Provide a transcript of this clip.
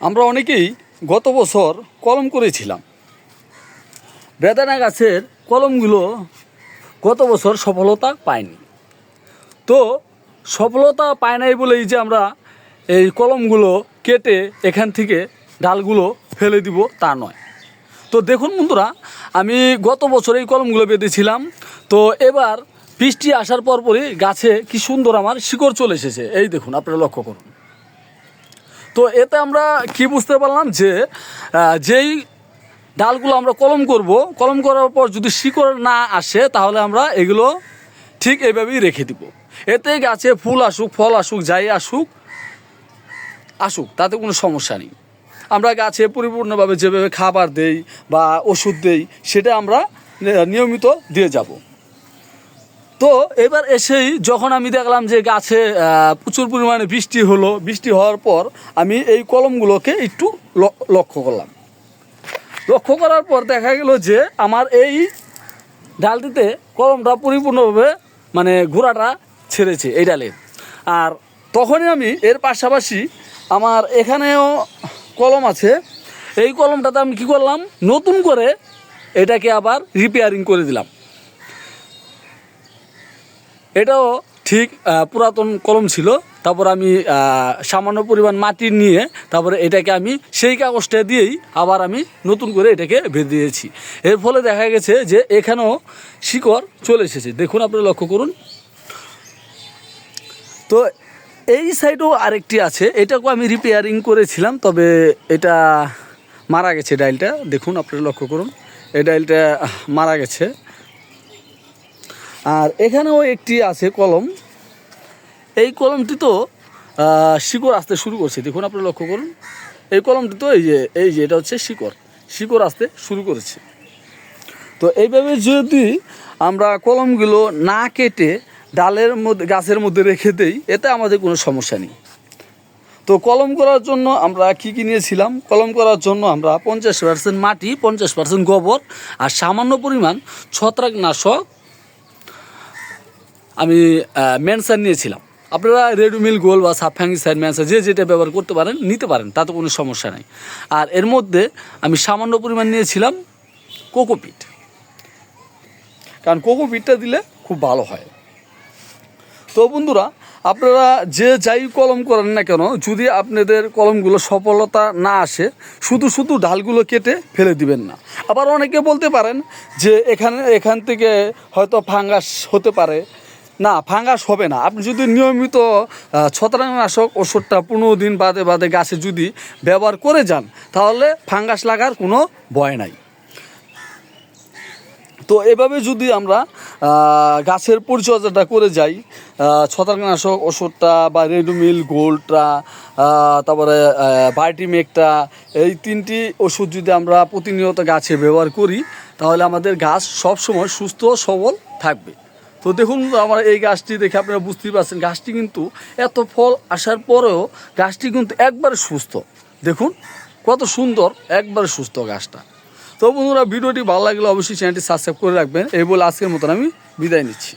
আমরা অনেকেই গত বছর কলম করেছিলাম। বেদানা গাছের কলমগুলো গত বছর সফলতা পায়নি। তো সফলতা পায় নাই বলেই যে আমরা এই কলমগুলো কেটে এখান থেকে ডালগুলো ফেলে দিব তা নয়। তো দেখুন বন্ধুরা, আমি গত বছর এই কলমগুলো বেঁধেছিলাম। তো এবার বৃষ্টি আসার পর পরই গাছে কি সুন্দর আমার শিকড় চলে এসেছে। এই দেখুন, আপনারা লক্ষ্য করুন। তো এতে আমরা কি বুঝতে পারলাম যে যেই ডালগুলো আমরা কলম করব, কলম করার পর যদি শিকড় না আসে, তাহলে আমরা এগুলো ঠিক এইভাবেই রেখে দিব। এতে গাছে ফুল আসুক, ফল আসুক, যাই আসুক আসুক, তাতে কোনো সমস্যা নেই। আমরা গাছে পরিপূর্ণভাবে যেভাবে খাবার দেই বা ওষুধ দেই, সেটা আমরা নিয়মিত দিয়ে যাব। তো এবার এসেই যখন আমি দেখলাম যে গাছে প্রচুর পরিমাণে বৃষ্টি হলো, বৃষ্টি হওয়ার পর আমি এই কলমগুলোকে একটু লক্ষ্য করলাম। লক্ষ্য করার পর দেখা গেল যে আমার এই ডালটিতে কলমটা পরিপূর্ণভাবে মানে ঘোড়াটা ছেড়েছে এই ডালে। আর তখনই আমি এর পাশাপাশি আমার এখানেও কলম আছে। এই কলমটাতে আমি কি করলাম? নতুন করে এটাকে আবার রিপেয়ারিং করে দিলাম। এটাও ঠিক পুরাতন কলম ছিল। তারপর আমি সামান্য পরিমাণ মাটি নিয়ে তারপরে এটাকে আমি সেই কাগজটা দিয়েই আবার আমি নতুন করে এটাকে বেঁধে দিয়েছি। এর ফলে দেখা গেছে যে এখানেও শিকড় চলে এসেছে। দেখুন আপনারা লক্ষ্য করুন। তো এই সাইডও আরেকটি আছে। এটাকেও আমি রিপেয়ারিং করেছিলাম, তবে এটা মারা গেছে ডাইলটা। দেখুন, আপনারা লক্ষ্য করুন। এই ডাইলটা মারা গেছে। আর এখানেও একটি আছে কলম। এই কলমটি তো শিকড় আসতে শুরু করছে। দেখুন, আপনারা লক্ষ্য করুন। এই কলমটি তো, এই যে এই যে, এটা হচ্ছে শিকড়। শিকড় আসতে শুরু করেছে। তো এইভাবে যদি আমরা কলমগুলো না কেটে ডালের মধ্যে, গাছের মধ্যে রেখে দেই, এতে আমাদের কোনো সমস্যা নেই। তো কলম করার জন্য আমরা কি কী নিয়েছিলাম? কলম করার জন্য আমরা পঞ্চাশ পার্সেন্ট মাটি, পঞ্চাশ পার্সেন্ট গোবর আর সামান্য পরিমাণ ছত্রাকনাশক আমি ম্যানসার নিয়েছিলাম। আপনারা রেডমিল গোল বা সাবফ্যাঙ্গিসাইড ম্যানসার যে যেটা ব্যবহার করতে পারেন, নিতে পারেন, তাতে কোনো সমস্যা নেই। আর এর মধ্যে আমি সামান্য পরিমাণ নিয়েছিলাম কোকোপিট কারণ কোকোপিটটা দিলে খুব ভালো হয়। তো বন্ধুরা, আপনারা যে যাই কলম করেন না কেন, যদি আপনাদের কলমগুলো সফলতা না আসে, শুধু শুধু ডালগুলো কেটে ফেলে দিবেন না। আবার অনেকে বলতে পারেন যে এখানে, এখান থেকে হয়তো ফাঙ্গাস হতে পারে না, ফাঙ্গাস হবে না। আপনি যদি নিয়মিত ছত্রাকনাশক ওষুধটা পনেরো দিন বাদে বাদে গাছে যদি ব্যবহার করে যান, তাহলে ফাঙ্গাস লাগার কোনো ভয় নাই। তো এভাবে যদি আমরা গাছের পরিচর্যাটা করে যাই ছত্রাকনাশক ওষুধটা বা রেডমিল, গোল্ডটা তারপরে ভাইটিমেকটা, এই তিনটি ওষুধ যদি আমরা প্রতিনিয়ত গাছে ব্যবহার করি, তাহলে আমাদের গাছ সবসময় সুস্থ সবল থাকবে। তো দেখুন আমার এই গাছটি দেখে আপনারা বুঝতেই পারছেন, গাছটি কিন্তু এত ফল আসার পরেও গাছটি কিন্তু একবারে সুস্থ। দেখুন, কত সুন্দর, একবারে সুস্থ গাছটা। তো বন্ধুরা, ভিডিওটি ভালো লাগলে অবশ্যই চ্যানেলটি সাবস্ক্রাইব করে রাখবেন। এই বলে আজকের মতন আমি বিদায় নিচ্ছি।